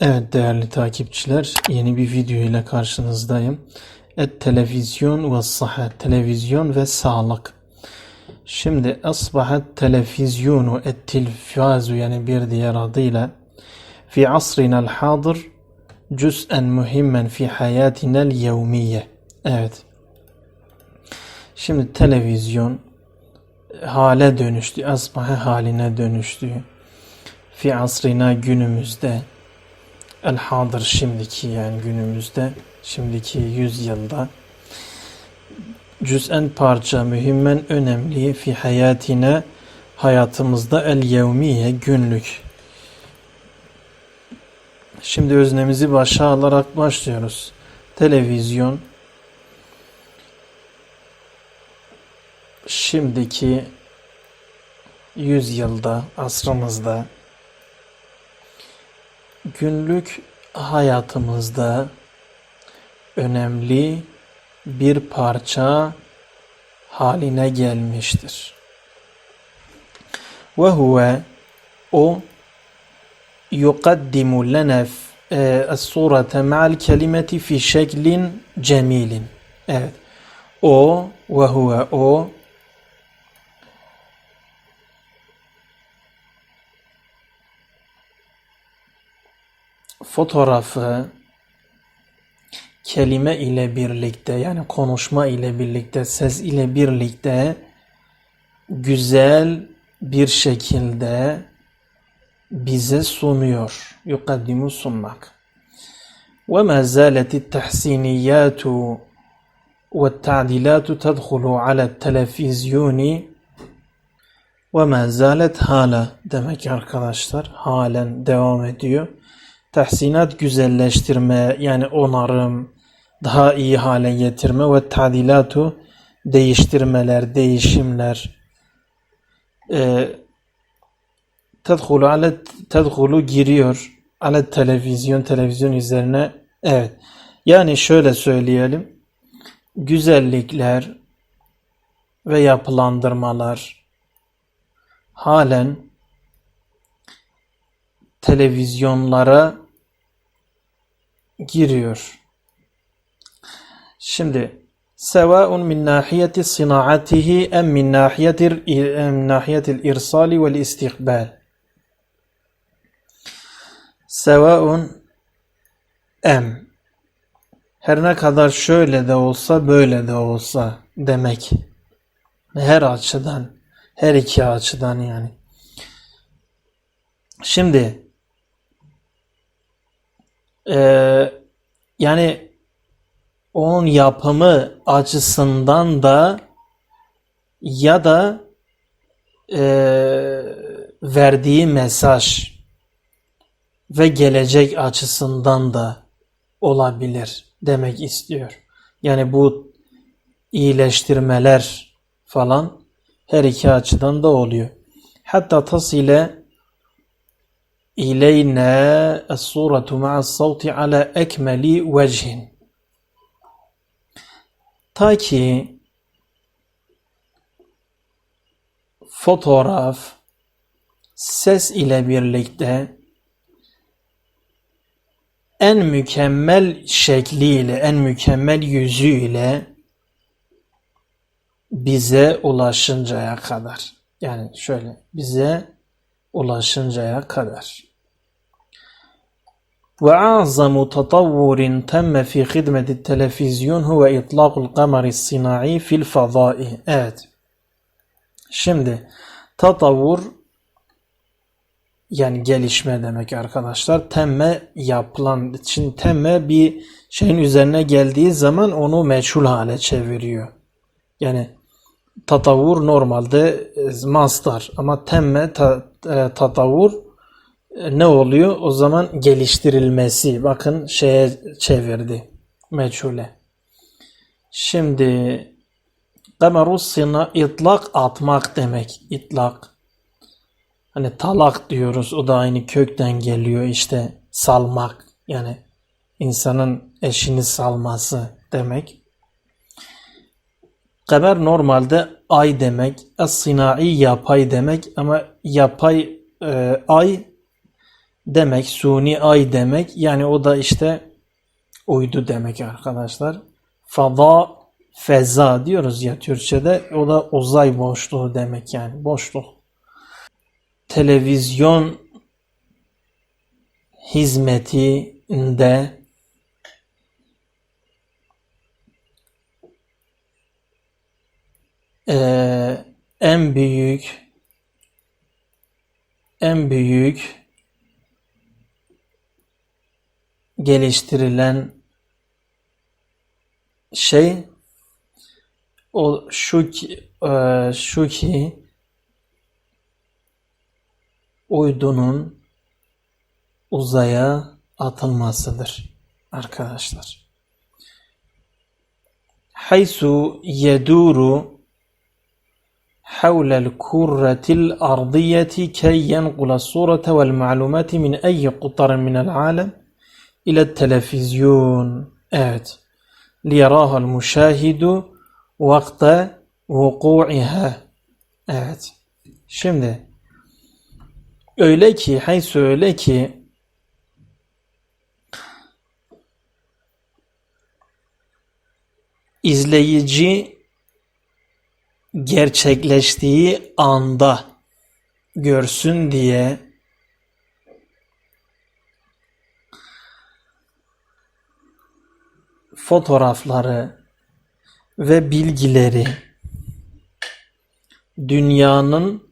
Evet değerli takipçiler, yeni bir video ile karşınızdayım. Et televizyon ve sıhhat, televizyon ve sağlık. Şimdi asbahat televizyonu et tilfazu yani bir diğer adıyla fi asrinal hadır cüz'en mühimmen fi hayatinel yevmiye. Evet. Şimdi televizyon hale dönüştü, asbaha haline dönüştü. Fi asrina günümüzde El hadır şimdiki yani günümüzde şimdiki yüzyılda cüz'en parça mühimmen önemli fi hayatine hayatımızda el yevmiye günlük. Şimdi öznemizi başa alarak başlıyoruz. Televizyon şimdiki yüzyılda asrımızda günlük hayatımızda önemli bir parça haline gelmiştir. Ve huve o yukaddimu lena es-surete ma'al kelimeti fi şeklin cemilin. Evet. O ve huve o fotoğrafı kelime ile birlikte yani konuşma ile birlikte ses ile birlikte güzel bir şekilde bize sunuyor. Yukaddimu sunmak. Ve tahsiniyatu ve ta'dilatu tadkhulu ala televizyoni ve ma zalet hala demek arkadaşlar halen devam ediyor tahsinat güzelleştirme yani onarım, daha iyi hale getirme ve tadilatu değiştirmeler, değişimler e, tedhulu ale giriyor ale televizyon televizyon üzerine evet. Yani şöyle söyleyelim. Güzellikler ve yapılandırmalar halen televizyonlara giriyor. Şimdi min nahiyeti sinaatihi em min nahiyetil em nahiyetil irsali vel istikbal. Sevaun em her ne kadar şöyle de olsa böyle de olsa demek. Her açıdan, her iki açıdan yani. Şimdi ee, yani onun yapımı açısından da ya da e, verdiği mesaj ve gelecek açısından da olabilir demek istiyor. Yani bu iyileştirmeler falan her iki açıdan da oluyor. Hatta tasile إلينا الصورة مع الصوت على أكمل وجه ta ki fotoğraf ses ile birlikte en mükemmel şekliyle, en mükemmel yüzüyle bize ulaşıncaya kadar. Yani şöyle bize ulaşıncaya kadar. وأعظم تطور تم في خدمة التلفزيون هو إطلاق القمر الصناعي في الفضاء. Evet. Şimdi tatavvur yani gelişme demek arkadaşlar. Temme yapılan için temme bir şeyin üzerine geldiği zaman onu meçhul hale çeviriyor. Yani tatavvur normalde mastar ama temme ta, e, tatavvur ne oluyor? O zaman geliştirilmesi. Bakın şeye çevirdi. Meçhule. Şimdi kamerus sina itlak atmak demek. İtlak. Hani talak diyoruz. O da aynı kökten geliyor işte salmak. Yani insanın eşini salması demek. Kamer normalde ay demek. As-sinai yapay demek ama yapay e, ay demek, suni ay demek. Yani o da işte uydu demek arkadaşlar. Fada, feza diyoruz ya Türkçe'de. O da uzay boşluğu demek yani boşluk. Televizyon hizmetinde eee, en büyük en büyük geliştirilen şey o şu ki eee, şu ki uydunun uzaya atılmasıdır arkadaşlar. Haysu yeduru حول الكرة الأرضية كي ينقل الصورة والمعلومات من أي قطر من العالم إلى التلفزيون. evet ليراها المشاهد وقت وقوعها. evet şimdi öyle ki haysu öyle ki izleyici gerçekleştiği anda görsün diye. Fotoğrafları ve bilgileri dünyanın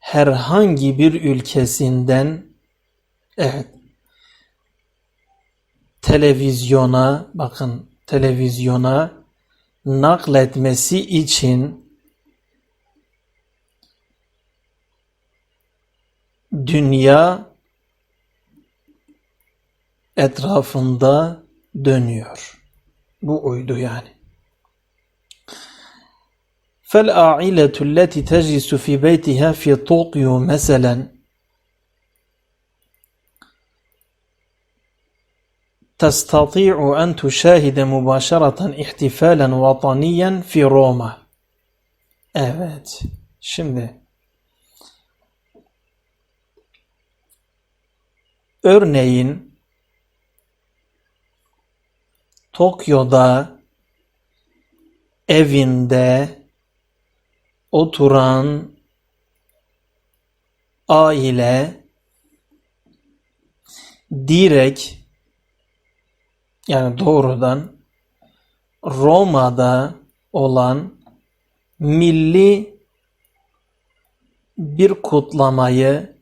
herhangi bir ülkesinden evet televizyona bakın televizyona nakletmesi için dünya etrafında dönüyor. Bu uydu yani. فالعائلة التي تجلس في بيتها في طوكيو مثلا تستطيع أن تشاهد مباشرة احتفالا وطنيا في روما. Evet. Şimdi örneğin Tokyo'da evinde oturan aile direkt yani doğrudan Roma'da olan milli bir kutlamayı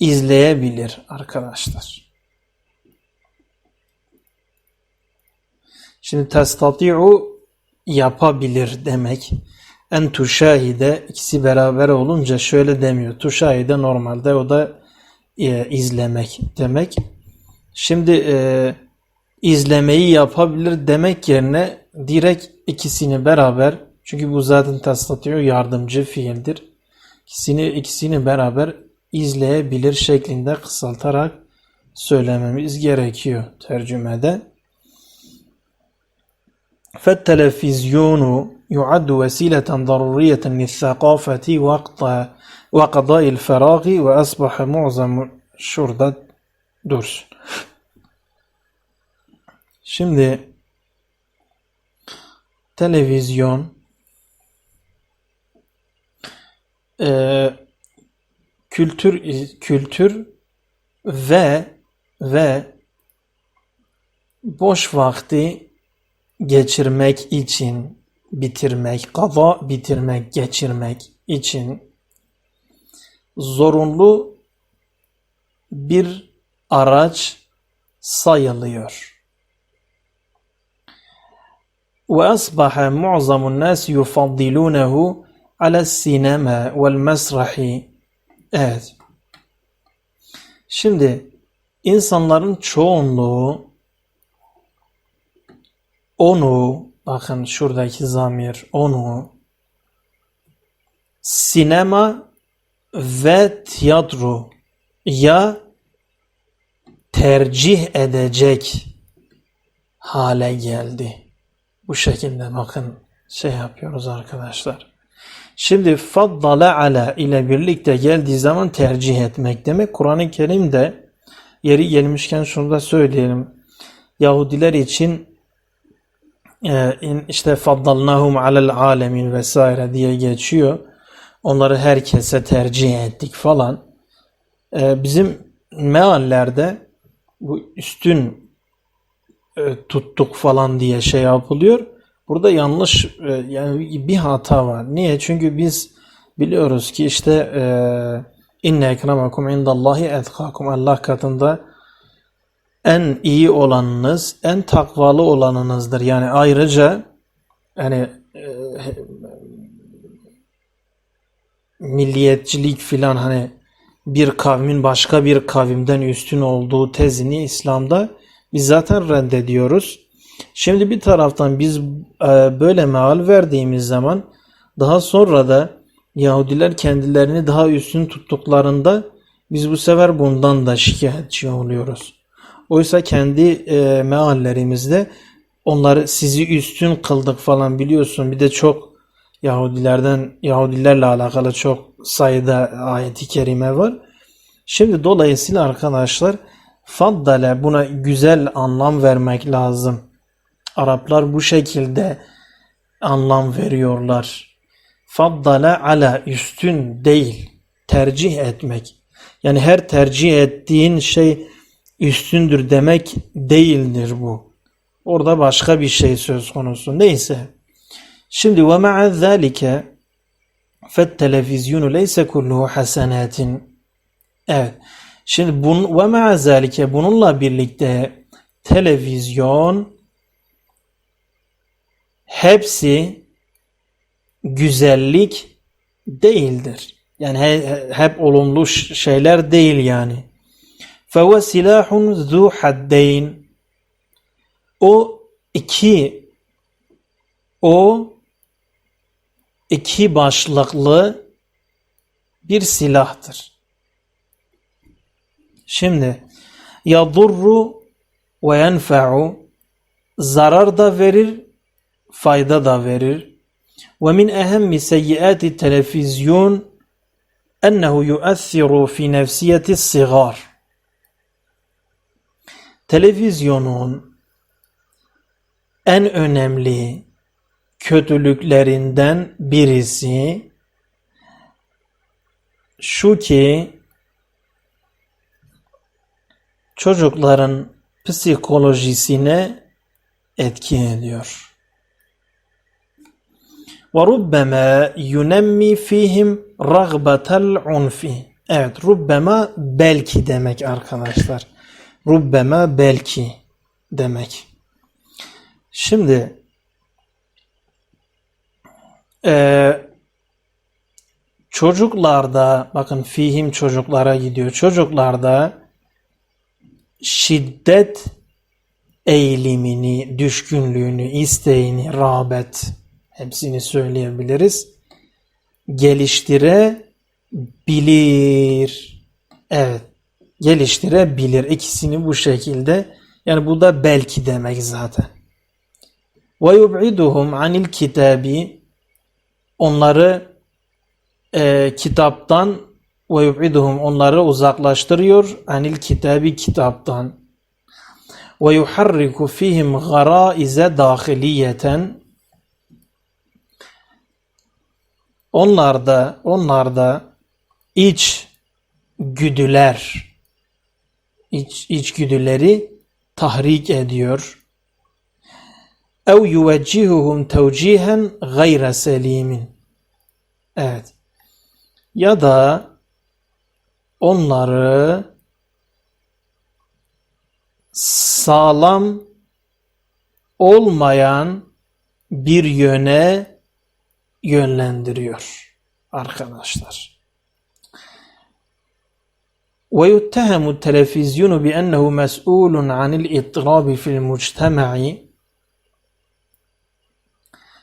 izleyebilir arkadaşlar. Şimdi testati'u yapabilir demek. En tuşahide ikisi beraber olunca şöyle demiyor. Tuşahide normalde o da e, izlemek demek. Şimdi e, izlemeyi yapabilir demek yerine direkt ikisini beraber çünkü bu zaten testati'u yardımcı fiildir. İkisini, ikisini beraber izleyebilir şeklinde kısaltarak söylememiz gerekiyor tercümede. فالتلفزيون يعد وسيلة ضرورية للثقافة وقت وقضاء الفراغ وأصبح معظم şurada dursun. Şimdi televizyon e, kültür kültür ve ve boş vakti geçirmek için bitirmek, kaza bitirmek, geçirmek için zorunlu bir araç sayılıyor. وأصبح معظم الناس يفضلونه على السينما والمسرح Evet. Şimdi insanların çoğunluğu onu bakın şuradaki zamir onu sinema ve tiyatro ya tercih edecek hale geldi. Bu şekilde bakın şey yapıyoruz arkadaşlar. Şimdi faddala ala ile birlikte geldiği zaman tercih etmek demek. Kur'an-ı Kerim'de yeri gelmişken şunu da söyleyelim. Yahudiler için in- işte faddalnahum alel alemin vesaire diye geçiyor. Onları herkese tercih ettik falan. E, bizim meallerde bu üstün e, tuttuk falan diye şey yapılıyor. Burada yanlış e, yani bir hata var. Niye? Çünkü biz biliyoruz ki işte e, inne ekremakum indallahi etkakum Allah katında en iyi olanınız, en takvalı olanınızdır. Yani ayrıca yani e, milliyetçilik filan hani bir kavmin başka bir kavimden üstün olduğu tezini İslam'da biz zaten reddediyoruz. Şimdi bir taraftan biz e, böyle meal verdiğimiz zaman daha sonra da Yahudiler kendilerini daha üstün tuttuklarında biz bu sefer bundan da şikayetçi oluyoruz. Oysa kendi e, meallerimizde onları sizi üstün kıldık falan biliyorsun. Bir de çok Yahudilerden Yahudilerle alakalı çok sayıda ayeti kerime var. Şimdi dolayısıyla arkadaşlar faddale buna güzel anlam vermek lazım. Araplar bu şekilde anlam veriyorlar. Faddale ala üstün değil, tercih etmek. Yani her tercih ettiğin şey üstündür demek değildir bu. Orada başka bir şey söz konusu. Neyse. Şimdi ve ma'a zalike fet televizyonu leyse kulluhu hasenatin. Evet. Şimdi bun ve ma'a zalike bununla birlikte televizyon hepsi güzellik değildir. Yani he- he- hep olumlu şeyler değil yani. فَهُوَ سِلَاحٌ ذُو حَدَّيْنِ O iki o iki başlıklı bir silahtır. Şimdi yadurru ve yenfa'u zarar da verir, fayda da verir. Ve min ehemmi seyyiati televizyon ennehu yu'athiru fi nefsiyeti sigar. Televizyonun en önemli kötülüklerinden birisi şu ki çocukların psikolojisine etki ediyor. وَرُبَّمَا يُنَمِّي فِيهِمْ رَغْبَةَ الْعُنْفِ Evet, rubbema belki demek arkadaşlar. Rubbema belki demek. Şimdi eee, çocuklarda bakın fihim çocuklara gidiyor. Çocuklarda şiddet eğilimini, düşkünlüğünü, isteğini, rağbet hepsini söyleyebiliriz. Geliştirebilir. Evet. Geliştirebilir. İkisini bu şekilde. Yani bu da belki demek zaten. Ve yub'iduhum anil kitabi onları e, kitaptan ve yub'iduhum onları uzaklaştırıyor anil kitabi kitaptan ve yuharriku fihim garaize dahiliyeten onlarda onlarda iç güdüler iç, içgüdüleri tahrik ediyor. Ev yuveccihuhum tevcihen gayre selimin. Evet. Ya da onları sağlam olmayan bir yöne yönlendiriyor arkadaşlar. ويتهم التلفزيون بأنه مسؤول عن الاضطراب في المجتمع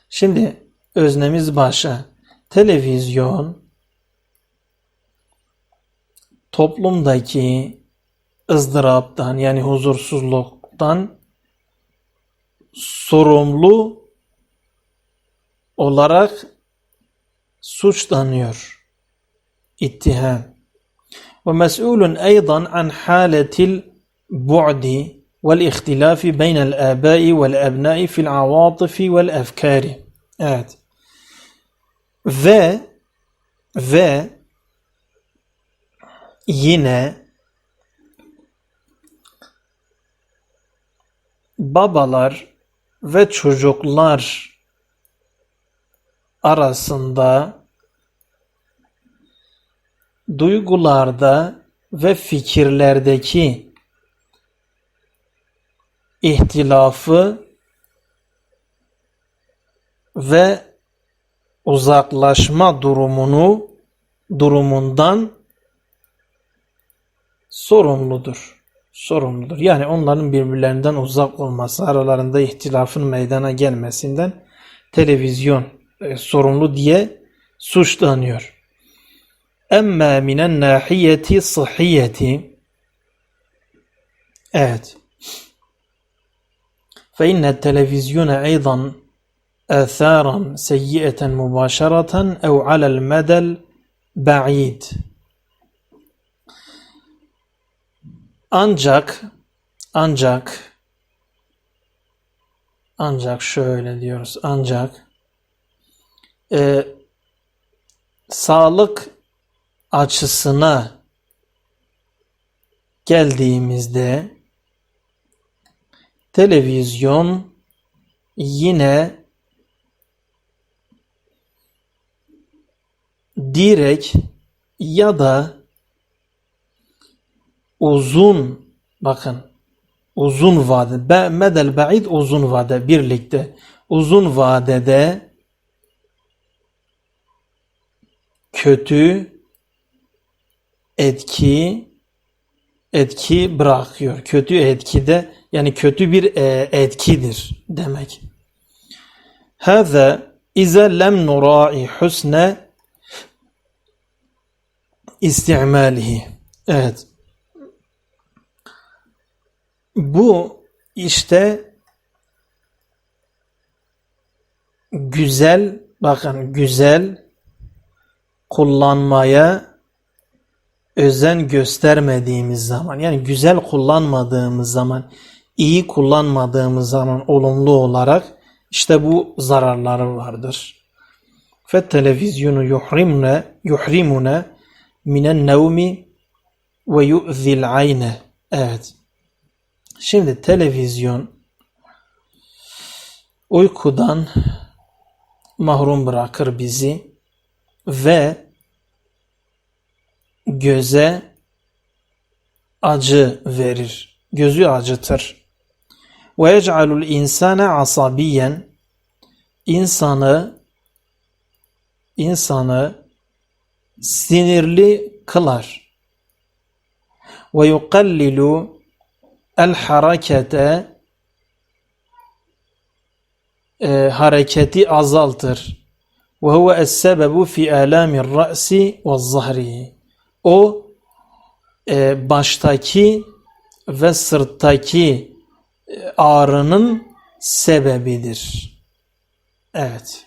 Şimdi öznemiz başa. Televizyon toplumdaki ızdıraptan yani huzursuzluktan sorumlu olarak suçlanıyor. İttiham. Ve mes'ulun eydan an haletil bu'di vel ihtilafi beynel abai vel ebnai fil avatifi vel efkari. Evet. Ve ve yine babalar ve çocuklar arasında duygularda ve fikirlerdeki ihtilafı ve uzaklaşma durumunu durumundan sorumludur. Sorumludur. Yani onların birbirlerinden uzak olması, aralarında ihtilafın meydana gelmesinden televizyon e, sorumlu diye suçlanıyor. أما من الناحية الصحية. آت. فإن التلفزيون أيضا آثارا سيئة مباشرة أو على المدى البعيد. أنجاك أنجاك أنجاك şöyle diyoruz, ancak e, sağlık açısına geldiğimizde televizyon yine direkt ya da uzun bakın uzun vade be, medel ba'id uzun vade birlikte uzun vadede kötü etki etki bırakıyor. Kötü etkide yani kötü bir e, etkidir demek. Hâzâ ize lem nura'i husne istimalihi. Evet. Bu işte güzel bakın güzel kullanmaya özen göstermediğimiz zaman yani güzel kullanmadığımız zaman iyi kullanmadığımız zaman olumlu olarak işte bu zararları vardır. Yuhrimne yuhrimune minen nevmi ve yu'zil ayne. Evet. Şimdi televizyon uykudan mahrum bırakır bizi ve göze acı verir. Gözü acıtır. Ve yec'alul insane asabiyen insanı insanı sinirli kılar. Ve yukallilu el harekete e, hareketi azaltır. Ve huve es-sebebu fi alamir ra'si ve zahri. O e, baştaki ve sırttaki e, ağrının sebebidir. Evet.